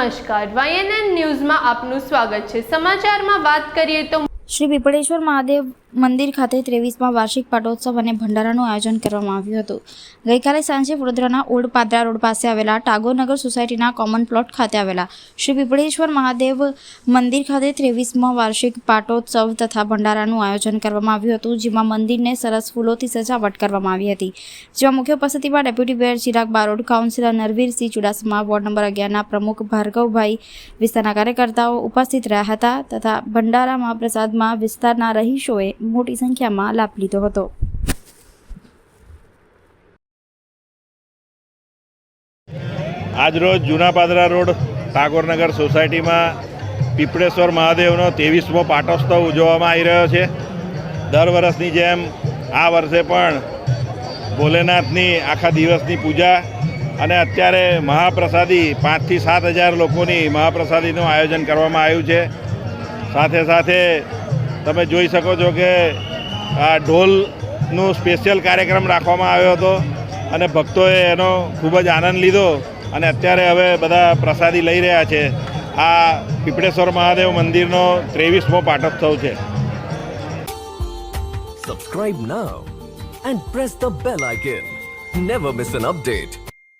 નમસ્કાર. વાયએનએન ન્યૂઝમાં આપનું સ્વાગત છે. સમાચારમાં વાત કરીએ તો શ્રી પીપળેશ્વર મહાદેવ મંદિર ખાતે ત્રેવીસમાં વાર્ષિક પાટોત્સવ અને ભંડારાનું આયોજન કરવામાં આવ્યું હતું. ગઈકાલે સાંજે વડોદરાના ઓલ્ડ પાદરા રોડ પાસે આવેલા ટાગોરનગર સોસાયટીના કોમન પ્લોટ ખાતે આવેલા શ્રી પીપળેશ્વર મહાદેવ મંદિર ખાતે ત્રેવીસમાં વાર્ષિક પાટોત્સવ તથા ભંડારાનું આયોજન કરવામાં આવ્યું હતું, જેમાં મંદિરને સરસ ફૂલોથી સજાવટ કરવામાં આવી હતી. જેમાં મુખ્ય ઉપસ્થિતિમાં deputy mayor Chirag Barod councillor Narvirsinh Chudasama, ward number અગિયારના પ્રમુખ ભાર્ગવભાઈ વિસ્તારના કાર્યકર્તાઓ ઉપસ્થિત રહ્યા હતા તથા ભંડારા મહાપ્રસાદમાં વિસ્તારના રહીશોએ મોટી સંખ્યામાં લાભ લીધો હતો. આજરોજ જૂના પાદરા રોડ ટાગોરનગર સોસાયટીમાં પીપળેશ્વર મહાદેવનો ત્રેવીસમો પાટોત્સવ ઉજવવામાં આવી રહ્યો છે. દર વર્ષની જેમ આ વર્ષે પણ ભોલેનાથની આખા દિવસની પૂજા અને અત્યારે મહાપ્રસાદી પાંચથી સાત હજાર લોકોની મહાપ્રસાદીનું આયોજન કરવામાં આવ્યું છે. સાથે સાથે તમે જોઈ શકો છો કે આ ઢોલનું સ્પેશિયલ કાર્યક્રમ રાખવામાં આવ્યો હતો અને ભક્તોએ એનો ખૂબ જ આનંદ લીધો અને અત્યારે હવે બધા પ્રસાદી લઈ રહ્યા છે. આ પીપળેશ્વર મહાદેવ મંદિરનો ત્રેવીસમો પાટોત્સવ છે. Subscribe now and press the bell icon never miss an update.